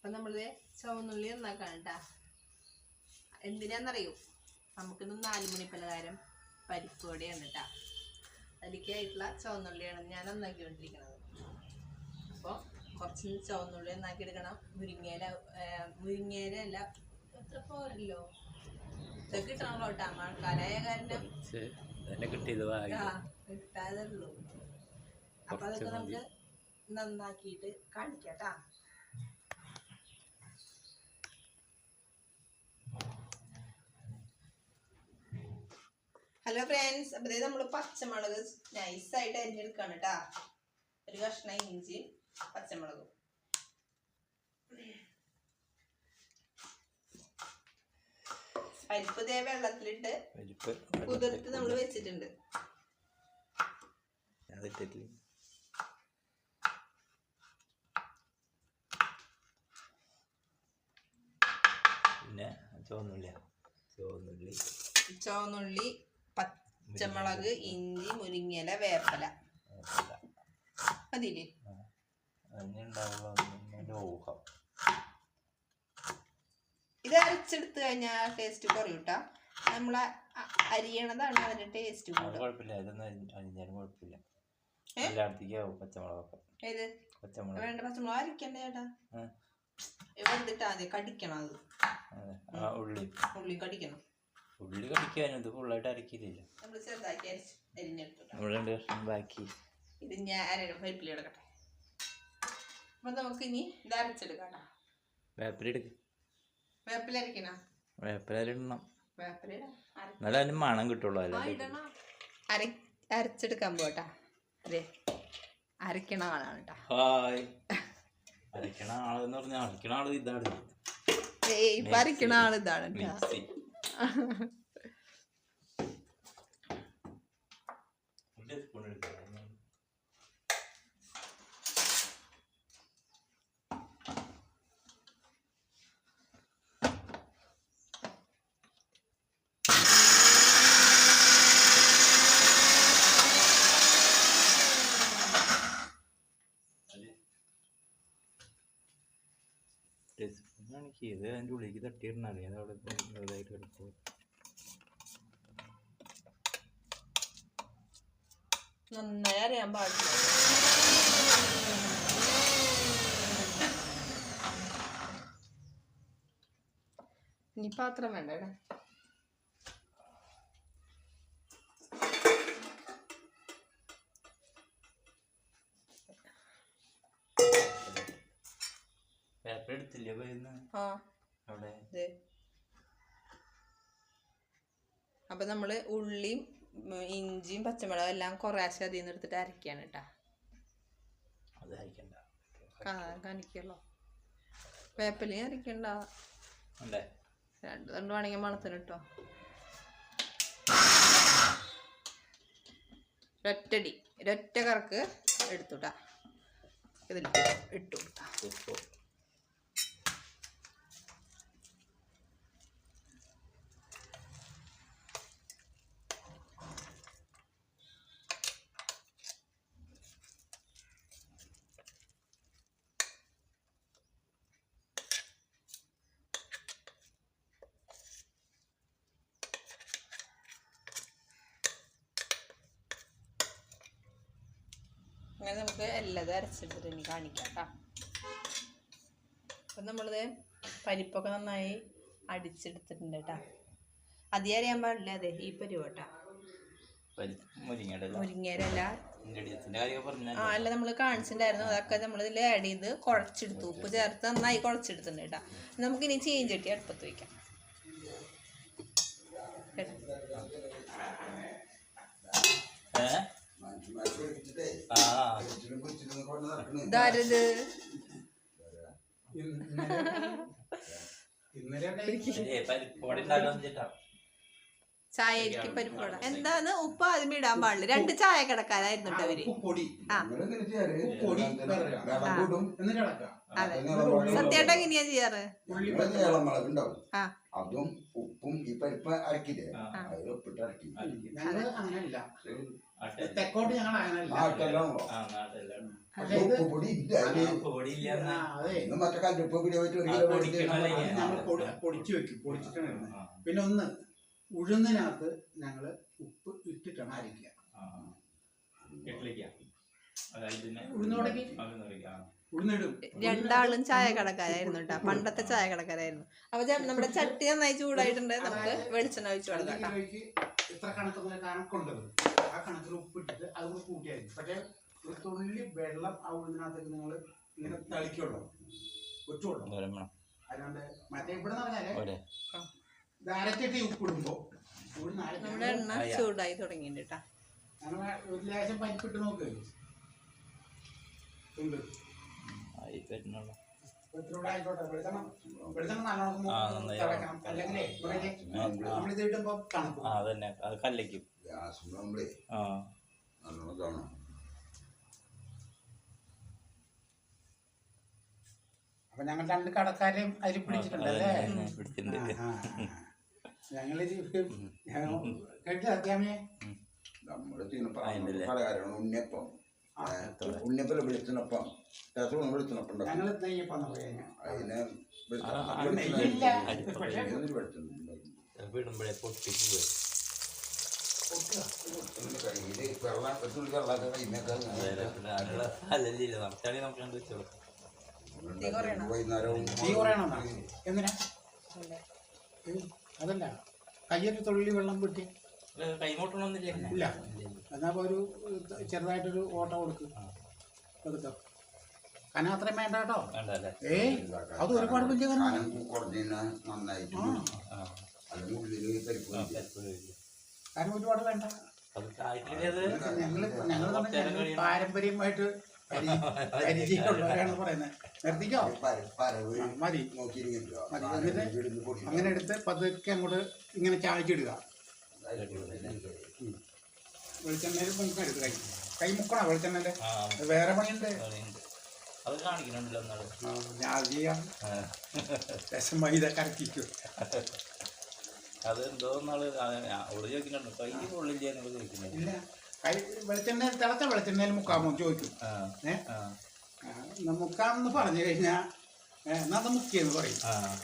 അപ്പൊ നമ്മളിത് ചുവന്നുള്ളി നന്നാക്കാണ് കേട്ടാ എന്തിനാന്നറിയോ? നമുക്കിന്ന് നാല് മണി പലഹാരം പരിപ്പ് വടയാണ് കേട്ടാ അതിലേക്കായിട്ടുള്ള ചുവന്നുള്ളിയാണ് ഞാൻ നന്നാക്കിക്കൊണ്ടിരിക്കുന്നത്. അപ്പോൾ കുറച്ച് ചുവന്നുള്ളി നന്നാക്കി എടുക്കണം മുരിങ്ങയില ഏർ, മുരിങ്ങയില അല്ല എത്ര പോരല്ലോ? ഇതൊക്കെ കിട്ടണല്ലോ കേട്ടാ മഴക്കാലായ കാരണം കിട്ടാതെ ഉള്ളൂ. അപ്പൊ അതൊക്കെ. നമുക്ക് നന്നാക്കിയിട്ട് കാണിക്കാട്ടാ ഹലോ ഫ്രണ്ട്സ് അപ്പൊ നമ്മൾ പച്ചമുളക് നൈസായിട്ട് അരിഞ്ഞെടുക്കാണ് കേട്ടാ ഒരു കഷ്ണം ഇഞ്ചി പച്ചമുളകും. പരിപ്പ് ഇതേ വെള്ളത്തിലിട്ട് കുതിർത്ത് നമ്മൾ വെച്ചിട്ടുണ്ട്. പിന്നെ ചുവന്നുള്ളി ചുവന്നുള്ളി പച്ചമുളക് ഇഞ്ചി മുരിങ്ങയില വേപ്പല. മതിയില്ലേ ഇത് അരച്ചെടുത്ത് കഴിഞ്ഞാൽ ടേസ്റ്റ് കുറയൂട്ടാ. നമ്മളെ അരിയണതാണ് അതിന്റെ ടേസ്റ്റ് വേണ്ട പച്ചമുളക് അരിക്കണ്ട ചേട്ടാ. വെന്തിട്ടാ കടിക്കണം അത്. ഉള്ളി. ഉള്ളി കടിക്കണം. ഉള്ളി കടിക്കാനും ഇത് ഫുള്ളായിട്ട് അരക്കില്ല നമ്മൾ ചെറുതാക്കി അരിച്ച് അരിഞ്ഞെടുത്തു നമ്മൾ രണ്ട് കഷ്ണം ബാക്കി. ഇത് ഞാൻ പരിപ്പിൽ എടുക്കട്ടെ അപ്പൊ നമുക്ക് ഇനി ഇത് അരച്ചെടുക്കാം അരക്കണം? എന്നാലും അതിന് മണം കിട്ടുള്ളൂ ഇടണം. അര അരച്ചെടുക്കാൻ പോട്ടാ അതെ. അരക്കണ ആളാണ് കേട്ടാ ഹായ്. അരക്കണ ആളെന്ന് പറഞ്ഞാൽ അരക്കണ ആൾ ഇതാണ്. ഇപ്പൊ അരക്കണ ആൾ ഇതാണ് ട്ടാ. Myth, one of the ഇത് അതിന്റെ ഉള്ളിലേക്ക് തട്ടിയിടണല്ലേ അത് അവിടെ ഇതായിട്ട് കിടക്കും നന്നായി അറിയാൻ പാടില്ല. ഇനി പാത്രം വേണ്ട ഇവിടെ പേപ്പർ എടുത്തില്ലേ പോയിന്ന് ആ അവിടെ അപ്പൊ നമ്മൾ ഉള്ളിയും ഇഞ്ചിയും പച്ചമുളകും എല്ലാം കുറേശ്ശെ അതിൽ നിന്ന് എടുത്തിട്ട് അരക്കാണ് കേട്ടാ കാണിക്കല്ലോ വേപ്പിലയും അരക്കണ്ട രണ്ട് രണ്ട് വേണമെങ്കിൽ മണത്തിന് കേട്ടോ ഒരൊറ്റടി ഒരൊറ്റ കറക്ക് എടുത്തുട്ടാ. ഇതിൽ ഇട്ടു കൊടുത്താ. അങ്ങനെ നമുക്ക് എല്ലാം അരച്ചെടുത്തിട്ട് ഇനി കാണിക്കാം കേട്ടോ അപ്പം നമ്മളിത് പരിപ്പൊക്കെ നന്നായി അടിച്ചെടുത്തിട്ടുണ്ട് കേട്ടോ അധികം അറിയാൻ പാടില്ല അതെ ഈ പരിവ് കേട്ടോ ആ അല്ല നമ്മൾ കാണിച്ചിട്ടുണ്ടായിരുന്നു. അതൊക്കെ നമ്മൾ ഇതിൽ ആഡ് ചെയ്ത് കുഴച്ചെടുത്തു. ഉപ്പ് ചേർത്ത് നന്നായി കുഴച്ചെടുത്തിട്ടുണ്ട് കേട്ടോ നമുക്കിനി ചീഞ്ചട്ടി അടുപ്പത്ത് വയ്ക്കാം കേട്ടോ. ഏ? ഇതാരത് ശരി പരിപ്പ് കൂടെ ഉണ്ടാക്കാൻ വെച്ചിട്ടാ ചായക്ക് പരിപ്പുവട എന്താന്ന് ഉപ്പ് ആദ്യം ഇടാൻ പാടില്ല. രണ്ട് ചായ കിടക്കാനായിരുന്നു അവർ അതെ. സത്യേട്ട എങ്ങനെയാ ചെയ്യാറ്. അതും ഉപ്പും ഈ പരിപ്പ് അരക്കില്ലേ? ആ. അതിൽ ഉപ്പിട്ട് അരക്കി. അങ്ങനെയല്ല. തെക്കോട്ട് ഞങ്ങൾ അങ്ങനെയല്ല. പൊടി ഇല്ല. അതിൽ ആ, പൊടിയില്ല ആ, എന്നാ. അതെ ഇന്ന് മറ്റേ കല്ലുപ്പ് പൊടി വെച്ച് ഒരു ആ, കിലോ പൊടിക്കണം മേടിച്ച് അല്ലെങ്കിൽ നമ്മൾ പൊടി പൊടിച്ചു വെക്കും. പൊടിച്ചിട്ടാണ് പിന്നെ ഒന്ന് ഉഴുന്നിനകത്ത് ഞങ്ങൾ ഉപ്പ് ഇട്ടിട്ടാണ് അരയ്ക്കുക. ഉഴുന്നിടും. രണ്ടാളും ചായ കടക്കാരായിരുന്നു കേട്ടോ പണ്ടത്തെ ചായ കടക്കാരായിരുന്നു അപ്പൊ നമ്മുടെ ചട്ടി നന്നായി ചൂടായിട്ടുണ്ട്. നമുക്ക് വെളിച്ചെണ്ണ ഒഴിച്ചു കൊടുക്കാം ഇത്ര കണക്കുണ്ടത്? ആ കണക്കിൽ ഉപ്പിട്ടിട്ട് അത് കൂടി കൂട്ടിയായിരിക്കും പക്ഷേ ഒരു തുള്ളി വെള്ളം ആ ഉഴുന്നിനകത്തേക്ക് നിങ്ങൾ ഇങ്ങനെ തളിക്കുള്ളൂ ഒറ്റുള്ളൂ മറ്റേ ഇവിടെ പറഞ്ഞാൽ. ഇത് അരച്ചിട്ട് ഉപ്പിടുമ്പോ നമ്മുടെ എണ്ണ ചൂടായി തുടങ്ങിയിട്ടുണ്ട് കേട്ടോ ഒരു ലേശം പരിപ്പിട്ട് നോക്ക്. ഉണ്ട്. ആയി വരുന്നുള്ളൂ. ഇത്തിരൂടെ ആയിക്കോട്ടെ. വെളിച്ചെണ്ണ വെളിച്ചെണ്ണ നല്ലോണം ആ, നന്നായി. തിളക്കണം. അല്ലെങ്കിലേ ഇവിടെ നമ്മളിത് ഇടുമ്പോ തണുക്കും. ആ അതന്നെ. അത് കല്ലേക്കും ഗ്യാസ് നമ്മളെ ആ. നല്ലോണം കാണും. അപ്പൊ ഞങ്ങൾ രണ്ട് കടക്കാരെയും അതിൽ പിടിച്ചിട്ടുണ്ടല്ലേ പിടിച്ചിട്ടുണ്ട് ഞങ്ങളിത് കേട്ടില്ല അത്യാമയെ നമ്മുടെ ചെയ്യുന്ന അതിന്റെ പലഹാരമാണ് ഉണ്ണിയപ്പം. ആ, ഉണ്ണിയപ്പം വെളിച്ചെണ്ണപ്പം? രസം വെളിച്ചെണ്ണപ്പം ഉണ്ടാക്കും ഞങ്ങൾ നെയ്യപ്പം പറയാ അതിനെ ആ, ആ, നെയ്യില്ല അരിപ്പൊടി. പക്ഷേ വെളിച്ചെണ്ണ. ഉണ്ടാക്കും ചിലപ്പോ ഇടുമ്പോഴേ പൊട്ടിക്ക് പോയി. കയ്യിൽ വെള്ളം ഒരു തുള്ളി വെള്ളമൊക്കെ കയ്യുന്നൊക്കെ അതെ പിന്നെ അതിനുള്ള അല്ലല്ലേ നമുക്കാണെങ്കിൽ നമുക്ക് കണ്ടു വെച്ചോളൂ. വൈകുന്നേരവും തീ കുറയണം എന്തിനാ? ഏയ്, അതല്ല. കയ്യൊരു തുള്ളി വെള്ളം കിട്ടി ഇല്ല. എന്നാ ഒരു ചെറുതായിട്ടൊരു ഓട്ട കൊടുക്ക്. കൊടുത്തോ കനം അത്രയും വേണ്ട കേട്ടോ. ഏ അത് ഒരുപാട് വലിയ കനം ഒരുപാട് വേണ്ട. ഞങ്ങൾ ഞങ്ങൾ പാരമ്പര്യമായിട്ട് പരി- പരിചയമുള്ളവരാണ് പറയുന്നത്. നിർത്തിക്കോ? മതി. അങ്ങനെ എടുത്ത് പതുക്കെ അങ്ങോട്ട് ഇങ്ങനെ ചായച്ചിടുക. വെളിച്ചെണ്ണയിൽ വെളിച്ചെണ്ണല്ലേ കൈ മുക്കണോ വേറെ പണിയുണ്ട്. അത് കാണിക്കണുണ്ടല്ലോ ഞാൻ അത് ചെയ്യാം. ആ. രസം മൈദ കറക്കിക്കും. അത് എന്തോ നാൾ അവിടെ ചോദിക്കുന്നുണ്ട്. കൈ ഉള്ളില്ല എന്നൊക്കെ ചോദിക്കുന്നുണ്ട്. ഇല്ല. കൈ വെളിച്ചെണ്ണയിൽ തിളച്ച വെളിച്ചെണ്ണയിൽ മുക്കാമോ ചോദിക്കും. ആ മുക്കാം എന്നാ മുക്കാമെന്ന് പറഞ്ഞു കഴിഞ്ഞാൽ എന്നാ അത് മുക്കിയെന്ന് പറയും.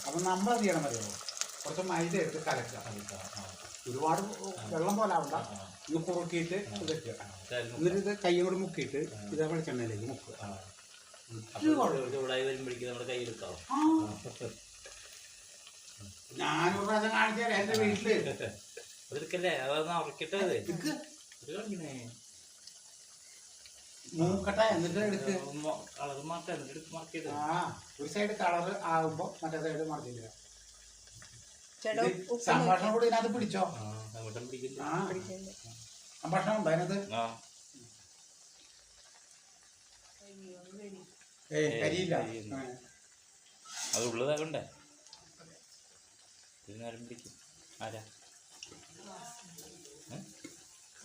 അപ്പൊ നമ്മൾ എന്ത് ചെയ്യണം പറയുമോ കുറച്ച് മൈദ എടുത്ത് കലക്കുക. ഒരുപാട് വെള്ളം പോലെ ആവണ്ട. ഇത് കുറുക്കിയിട്ട് ഇത് വെക്കുക. എന്നിട്ട് ഇത് കൈ കൂടെ മുക്കിയിട്ട് ഇത് വെളിച്ചെണ്ണയിലേക്ക് മുക്കുക. ഞാനൊരു പ്രാവശ്യം കാണിച്ചാലേ എന്റെ എന്റെ വീട്ടിൽ. അതെടുക്കല്ലേ? അതൊന്ന് ഉറക്കിട്ടേ മൂക്കട്ടെ എന്നിട്ട് എടുക്ക്. കളർ മാറ്റാം എന്നിട്ട് മാറ്റിയിട്ട് ആ ഒരു സൈഡ് കളർ ആകുമ്പോ മറ്റേ സൈഡ് സംഭാഷണം കൂടി ഇതിനകത്ത് പിടിച്ചോ? ആ സംഭാഷണം ഉണ്ടോ അതിനകത്ത്? കരിയില്ല. അത് ഉള്ളതാകണ്ടേ പിടിക്കും. ആരാ ഏ? സത്യം. ആ. ഏ? എന്നാ. പിന്നെ അതെന്തെങ്കിലും ഉള്ളേ ഇത്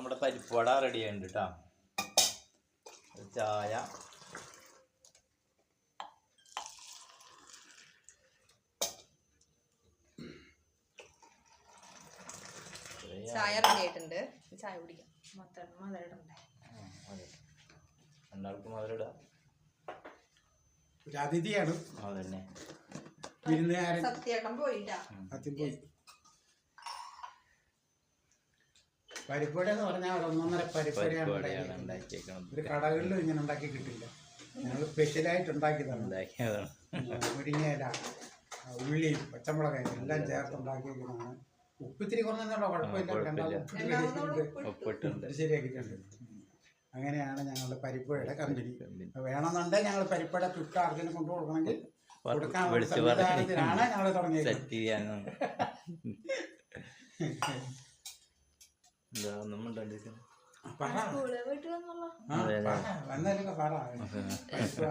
നമ്മുടെ പരിപ്പുവട റെഡി ആയിട്ടുണ്ട് കേട്ടോ ചായ. ചായ റെഡി ആയിട്ടുണ്ട്. ചായ കുടിക്കാം. ആ, അതെ. രണ്ടാൾക്കും മധുരട ഒരു അതിഥിയാണ് അതന്നെ. സത്യേട്ടൻ പോയിട്ടാ. സത്യം പോയി. പരിപ്പുവട എന്ന് പറഞ്ഞാൽ ഒരു ഒന്നൊന്നര പരിപ്പുവടയാണ്. ഒരു കടകളിലും ഇങ്ങനെ ഉണ്ടാക്കി കിട്ടില്ല ഞങ്ങൾ സ്പെഷ്യലായിട്ട് ഉണ്ടാക്കിയതാണ്. ഉണ്ടാക്കിയതാണ്. മുരിങ്ങയില ഉള്ളിയും പച്ചമുളക് എല്ലാം ചേർത്ത് ഉണ്ടാക്കിയിരിക്കുന്നതാണ് ഉപ്പിത്തിരി കുറഞ്ഞോ കുഴപ്പമില്ല. കുഴപ്പമില്ല. രണ്ടാമത് ഉപ്പ് രണ്ടാമതോട് ശരിയാക്കിയിട്ടുണ്ട്. ഇത് ശരിയാക്കിയിട്ടുണ്ട്. അങ്ങനെയാണ് ഞങ്ങളുടെ പരിപ്പുഴയുടെ കമ്പനി. വേണമെന്നുണ്ടെങ്കിൽ ഞങ്ങൾ പരിപ്പുഴ ചുട്ട ആർക്കെങ്കിലും കൊണ്ടു കൊടുക്കണമെങ്കിൽ കൊടുക്കാൻ ഞങ്ങൾ തുടങ്ങിയത് പരിപ്പ്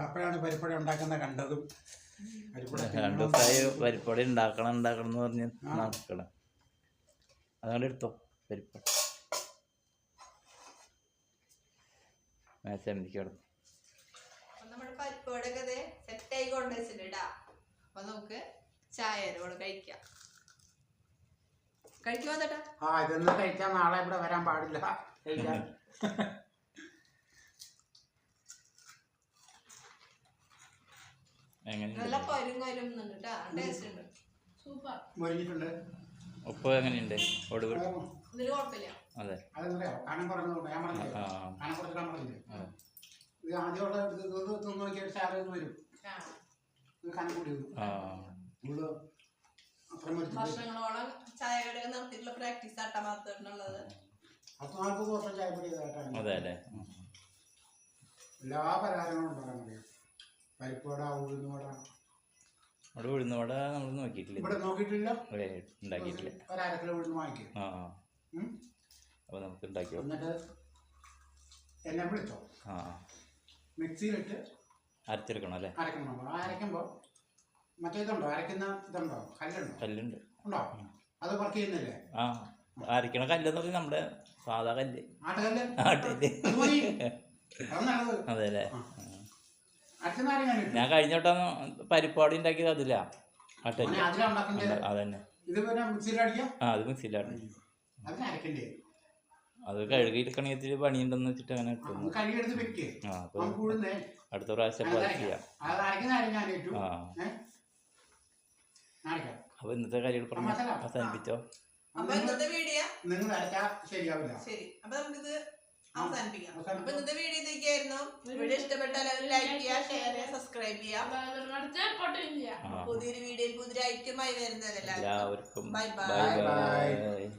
അപ്പോഴാണ് പരിപ്പടി ഉണ്ടാക്കുന്ന കണ്ടതും. രണ്ടു ദിവസമായി പരിപ്പടി ഉണ്ടാക്കണം ഉണ്ടാക്കണം എന്ന് പറഞ്ഞ് നടക്കണം. അതുകൊണ്ട് എടുത്തോ പരിപ്പടി മേശമിക്ക് കിടന്നു നമ്മുടെ സെറ്റ് ആയി കൊണ്ടുവച്ചിട്ടുണ്ട് കേട്ടാ അപ്പൊ നമുക്ക് ചായ കഴിക്കാം. കഴിക്കുമോ ചേട്ടാ? ആ ഇതൊന്നും കഴിക്കാൻ നാളെ ഇവിടെ വരാൻ പാടില്ല. കഴിക്കാൻ എങ്ങനെ നല്ല പരും കരും കേട്ടാ ടേസ്റ്റ് ഉണ്ട്. സൂപ്പർ. മുരിഞ്ഞിട്ടുണ്ട്. ഉപ്പ് എങ്ങനെയുണ്ട്? ഒടുവ് കുഴപ്പമില്ല. അതെ. അതെന്തറിയോ കനം ഞാൻ പറഞ്ഞില്ലേ? ആ കനം കുറച്ചിട്ടാൻ പറഞ്ഞില്ലേ ഇത് ആദ്യമുള്ള നോക്കിയാൽ കനം കൂടി വരും ആ നമ്മൾ അത്രയും മുരിച്ചിട്ട് വർഷങ്ങളോളം നടത്തിയിട്ടുള്ള പ്രാക്ടീസ് ആട്ടാ മാത്രമുള്ളത് പത്ത് നാൽപ്പത് വർഷം ചായപ്പൊടി ചെയ്തായിട്ടാണ് അതെ അല്ലേ എല്ലാ പലഹാരങ്ങളും ഉണ്ടാക്കാൻ അറിയാം. പരിപ്പുവട ഉഴുന്നുവട അവിടെ ഉഴുന്നോടെ നമ്മൾ നോക്കിയിട്ടില്ല. ഇവിടെ നോക്കിയിട്ടില്ല? ഉണ്ടാക്കിയിട്ടില്ല. ഉഴുന്ന് വാങ്ങിക്കും. ആ അപ്പോൾ നമുക്ക് എന്നിട്ട് എന്നെ വിളിച്ചോ ആ മിക്സിയിലിട്ട് അരച്ചെടുക്കണം അല്ലേ? അരക്കണം അരയ്ക്കുമ്പോൾ മറ്റേ ഇതുണ്ടോ? അരക്കുന്ന ഇതുണ്ടോ? കല്ലുണ്ടോ? കല്ലുണ്ട്. ഉണ്ടോ? അത് വർക്ക് ചെയ്യുന്നില്ലേ? ആ അരക്കണ കല്ലെന്ന് പറഞ്ഞാൽ നമ്മുടെ സാധാ കല്ല്. ആട്ടുകല്ല്? ആട്ടില്ലേ അത് അല്ലേ ഞാൻ കഴിഞ്ഞ വട്ടം പരിപ്പാടി ഉണ്ടാക്കിയത് അതില്ല ആട്ടല്ല അതന്നെ. ആ അത് മിക്സിയിലാണ് അത് കഴുകിയിരിക്കണമെങ്കിൽ ഇത്തിരി പണിയുണ്ടെന്ന് വെച്ചിട്ട് അങ്ങനെ ആ അടുത്ത പ്രാവശ്യം. ചെയ്യാം. ആ. അപ്പോൾ ഇന്നത്തെ കാര്യങ്ങൾ പറഞ്ഞു. അവസാനിപ്പിച്ചോ? അപ്പൊ ഇന്നത്തെ വീഡിയോ നിങ്ങൾ ശരിയാവില്ല. ശരി. അപ്പൊ നമുക്കിത് അവസാനിപ്പിക്കാം. അവസാനിപ്പിക്കാം. അപ്പൊ ഇന്നത്തെ വീഡിയോ ഇതൊക്കെയായിരുന്നു വീഡിയോ ഇഷ്ടപ്പെട്ടാൽ ലൈക്ക് ചെയ്യുക ഷെയർ ചെയ്യുക സബ്സ്ക്രൈബ് ചെയ്യുക. പുതിയൊരു വീഡിയോയിൽ പുതിയൊരു ഐറ്റമായി വരുന്നതല്ല എല്ലാവർക്കും. ബൈ. ബൈ